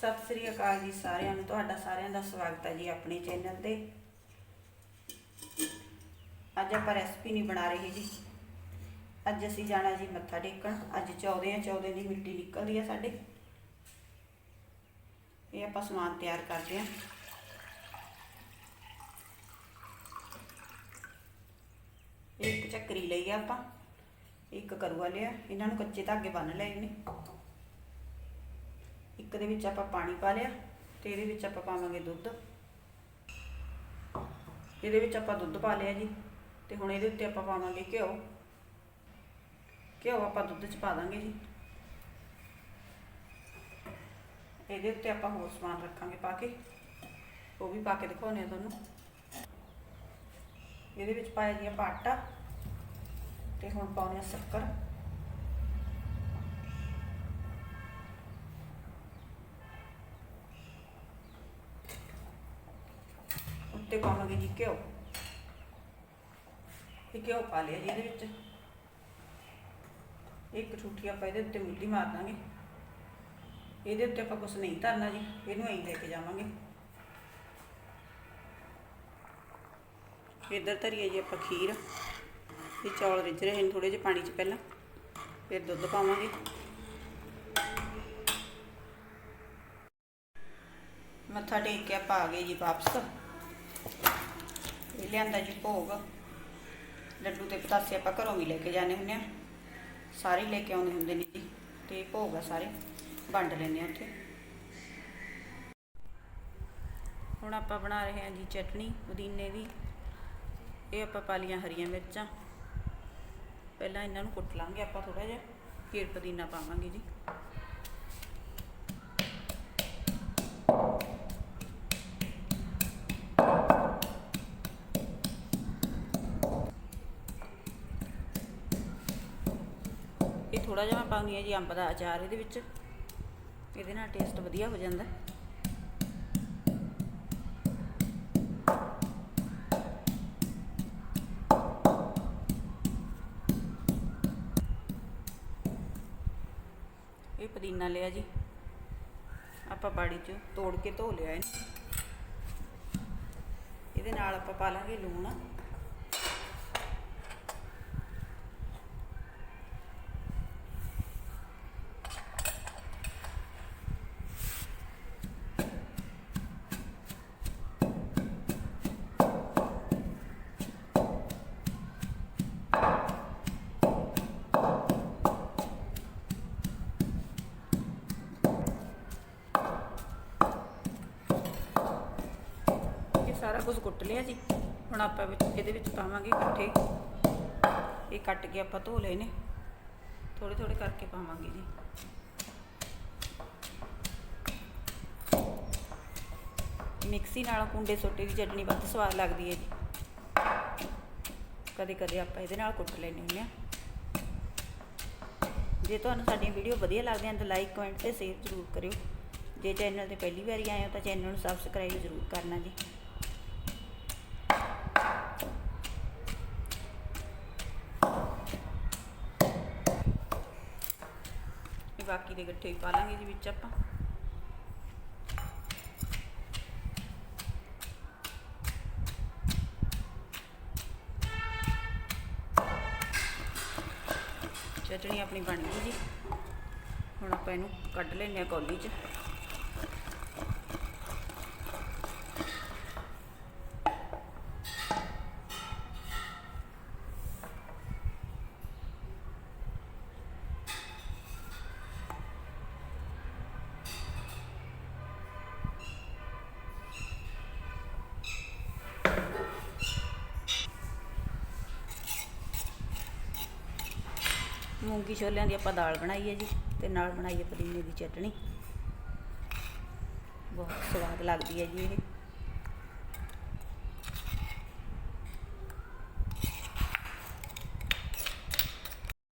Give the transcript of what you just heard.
ਸਤਿ ਸ੍ਰੀ ਅਕਾਲ ਜੀ ਸਾਰਿਆਂ ਨੂੰ, ਤੁਹਾਡਾ ਸਾਰਿਆਂ ਦਾ ਸਵਾਗਤ ਹੈ ਜੀ ਆਪਣੇ ਚੈਨਲ ਤੇ। ਅੱਜ ਆਪਾਂ ਰੈਸਪੀ ਨਹੀਂ ਬਣਾ ਰਹੇ ਜੀ। ਅੱਜ ਅਸੀਂ ਜਾਣਾ ਜੀ ਮੱਥਾ ਟੇਕਣ। ਅੱਜ 14 ਆ 14 ਦੀ ਮਿੱਟੀ ਨਿਕਲਦੀ ਆ ਸਾਡੇ। ਇਹ ਆਪਾਂ ਸਮਾਨ ਤਿਆਰ ਕਰਦੇ ਆ। ਇੱਕ ਚੱਕਰੀ ਲਈ ਆ ਆਪਾਂ। ਇੱਕ ਕਰੂਆ ਲਿਆ। ਇਹਨਾਂ ਨੂੰ ਕੱਚੇ ਧਾਗੇ ਬੰਨ ਲਏ ਨੇ ਇੱਕ ਦੇ ਵਿੱਚ ਆਪਾਂ ਪਾਣੀ ਪਾ ਲਿਆ ਤੇ ਇਹਦੇ ਵਿੱਚ ਆਪਾਂ ਪਾਵਾਂਗੇ ਦੁੱਧ। ਇਹਦੇ ਵਿੱਚ ਆਪਾਂ ਦੁੱਧ ਪਾ ਲਿਆ ਜੀ ਤੇ ਹੁਣ ਇਹਦੇ ਉੱਤੇ ਆਪਾਂ ਪਾਵਾਂਗੇ ਘਿਓ। ਘਿਓ ਆਪਾਂ ਦੁੱਧ 'ਚ ਪਾ ਦਾਂਗੇ ਜੀ। ਇਹਦੇ ਉੱਤੇ ਆਪਾਂ ਹੋਰ ਸਮਾਨ ਰੱਖਾਂਗੇ ਪਾ ਕੇ। ਉਹ ਵੀ ਪਾ ਕੇ ਦਿਖਾਉਣੇ ਆ ਤੁਹਾਨੂੰ। ਇਹਦੇ ਵਿੱਚ ਪਾਇਆ ਜੀ ਆਪਾਂ ਆਟਾ ਤੇ ਹੁਣ ਪਾਉਣੇ ਆ ਸ਼ੱਕਰ। ਉੱਤੇ ਪਾਵਾਂਗੇ ਜੀ ਘਿਓ। ਇਹ ਘਿਓ ਪਾ ਲਿਆ ਜੀ ਇਹਦੇ ਵਿੱਚ। ਇੱਕ ਠੂਠੀ ਆਪਾਂ ਇਹਦੇ ਉੱਤੇ ਮੁੱਢੀ ਮਾਰ ਦਾਂਗੇ। ਇਹਦੇ ਉੱਤੇ ਆਪਾਂ ਕੁਝ ਨਹੀਂ ਧਰਨਾ ਜੀ, ਇਹਨੂੰ ਐਂ ਲੈ ਕੇ ਜਾਵਾਂਗੇ। ਇੱਧਰ ਧਰੀਏ ਜੀ ਆਪਾਂ ਖੀਰ। ਇਹ ਚੌਲ ਰਿੱਝ ਰਹੇ ਨੇ ਥੋੜੇ ਜਿਹੇ ਪਾਣੀ 'ਚ ਪਹਿਲਾਂ। ਫਿਰ ਦੁੱਧ ਪਾਵਾਂਗੇ। ਮੱਥਾ ਟੇਕ ਕੇ ਆਪਾਂ ਆ ਗਏ ਜੀ ਵਾਪਸ। ਇਹ ਲਿਆਂਦਾ ਜੀ ਭੋਗ। ਲੱਡੂ ਤੇ ਪਤਾਸੇ ਆਪਾਂ ਘਰੋਂ ਵੀ ਲੈ ਕੇ ਜਾਣੇ ਹੁੰਦੇ ਆ ਸਾਰੇ ਲੈ ਕੇ ਆਉਂਦੇ ਹੁੰਦੇ ਨੇ ਜੀ। ਤੇ ਭੋਗ ਆ ਸਾਰੇ। ਵੰਡ ਲੈਂਦੇ ਆ ਉੱਥੇ। ਹੁਣ ਆਪਾਂ ਬਣਾ ਰਹੇ ਹਾਂ ਜੀ ਚਟਣੀ ਪੁਦੀਨੇ ਦੀ। ਇਹ ਆਪਾਂ ਪਾ ਲੀਆਂ ਹਰੀਆਂ ਮਿਰਚਾਂ। ਪਹਿਲਾਂ ਇਹਨਾਂ ਨੂੰ ਕੁੱਟ ਲਾਂਗੇ ਆਪਾਂ ਥੋੜਾ ਜਿਹਾ। ਫਿਰ ਪੁਦੀਨਾ ਪਾਵਾਂਗੇ ਜੀ। ਇਹ ਥੋੜਾ ਜਿਹਾ ਮੈਂ ਪਾਉਂਦੀ ਹਾਂ ਜੀ ਅੰਬ ਦਾ ਅਚਾਰ ਇਹਦੇ ਵਿੱਚ। ਇਹਦੇ ਨਾਲ ਟੇਸਟ ਵਧੀਆ ਹੋ ਜਾਂਦਾ। ਇਹ ਪੁਦੀਨਾ ਲਿਆ ਜੀ। ਆਪਾਂ ਬਾੜੀ 'ਚ ਤੋੜ ਕੇ ਧੋ ਲਿਆ ਇਹਨੂੰ। ਇਹਦੇ ਨਾਲ ਆਪਾਂ ਪਾ ਲਾਂਗੇ ਲੂਣ। ਸਾਰਾ ਕੁਝ ਕੁੱਟ ਲਿਆ ਜੀ। ਹੁਣ ਆਪਾਂ ਵਿੱਚ ਇਹਦੇ ਵਿੱਚ ਪਾਵਾਂਗੇ ਇਕੱਠੇ। ਇਹ ਕੱਟ ਕੇ ਆਪਾਂ ਧੋ ਲਏ ਨੇ। ਥੋੜੇ ਥੋੜੇ ਕਰਕੇ ਪਾਵਾਂਗੇ ਜੀ। ਮਿਕਸੀ ਨਾਲ ਕੁੰਡੇ ਸੋਟੇ ਦੀ ਚਟਣੀ ਵੱਧ ਸਵਾਦ ਲੱਗਦੀ ਹੈ ਜੀ। ਕਦੇ ਕਦੇ ਆਪਾਂ ਇਹਦੇ ਨਾਲ ਕੁੱਟ ਲੈਂਦੇ ਹੁੰਦੇ ਆ ਜੇ ਤੁਹਾਨੂੰ ਸਾਡੀਆਂ ਵੀਡੀਓ ਵਧੀਆ ਲੱਗਦੀਆਂ ਤਾਂ ਲਾਈਕ ਕਮੈਂਟ ਤੇ ਸ਼ੇਅਰ ਜ਼ਰੂਰ ਕਰਿਓ। ਜੇ ਚੈਨਲ ਤੇ ਪਹਿਲੀ ਵਾਰੀ ਆਏ ਹੋ ਤਾਂ ਚੈਨਲ ਨੂੰ ਸਬਸਕ੍ਰਾਈਬ ਜ਼ਰੂਰ ਕਰਨਾ ਜੀ। ਬਾਕੀ ਦੇ ਗੱਠੇ ਵੀ ਪਾ ਲਾਂਗੇ ਜੀ ਵਿੱਚ ਆਪਾਂ। ਚਟਣੀ ਆਪਣੀ ਬਣ ਗਈ ਜੀ। ਹੁਣ ਆਪਾਂ ਇਹਨੂੰ ਕੱਢ ਲੈਂਦੇ ਆ ਕੌਲੀ 'ਚ। ਮੂੰਗੀ ਛੋਲਿਆਂ ਦੀ ਆਪਾਂ ਦਾਲ ਬਣਾਈ ਹੈ ਜੀ, ਤੇ ਨਾਲ ਬਣਾਈ ਹੈ ਪੁਦੀਨੇ ਦੀ ਚਟਣੀ। ਬਹੁਤ ਸਵਾਦ ਲੱਗਦੀ ਹੈ ਜੀ ਇਹ।